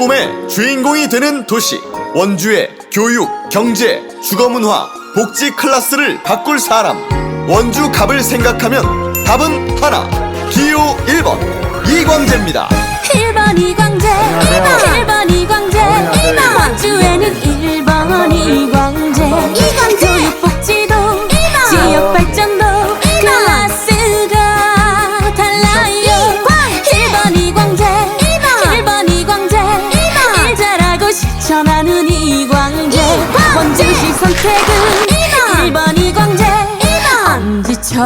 꿈의 주인공이 되는 도시. 원주의 교육, 경제, 주거문화, 복지 클래스를 바꿀 사람. 원주 갑을 생각하면 답은 하나. 기호 1번. 이광재입니다. 1번 이광재. 1번 실천하는 이광재. 원주시 선택은 1번! 이광재. 안 지쳐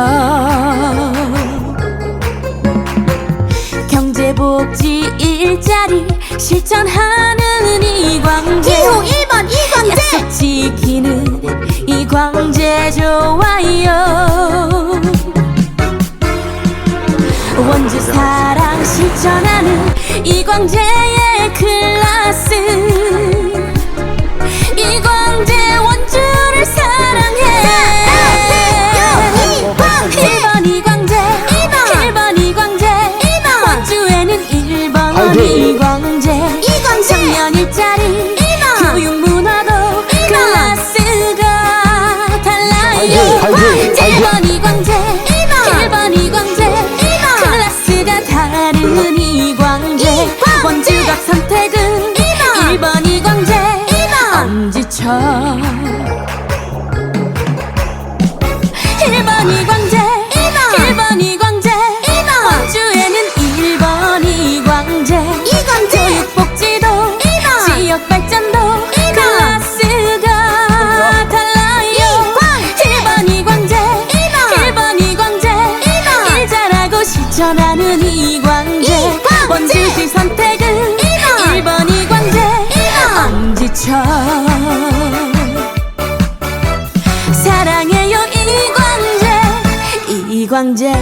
경제복지 일자리 실천하는 이광재. 기호 1번 이광재! 약속 지키는 이광재 좋아요. 원주 사랑 실천하는 이광재의 클래스 안 지쳐 1번 이 광재. 1번. 이 광재. 원주에는 1번 이광재. 이광재! 교육복지도. 지역발전도. 클래스가 달라요. 1번 이 광재. 1번. 이 광재. 일 잘하고 실천하는 이광재. 이광재! 원주시 선택은 1번. 이 광재. 안 지쳐 이광재 이광재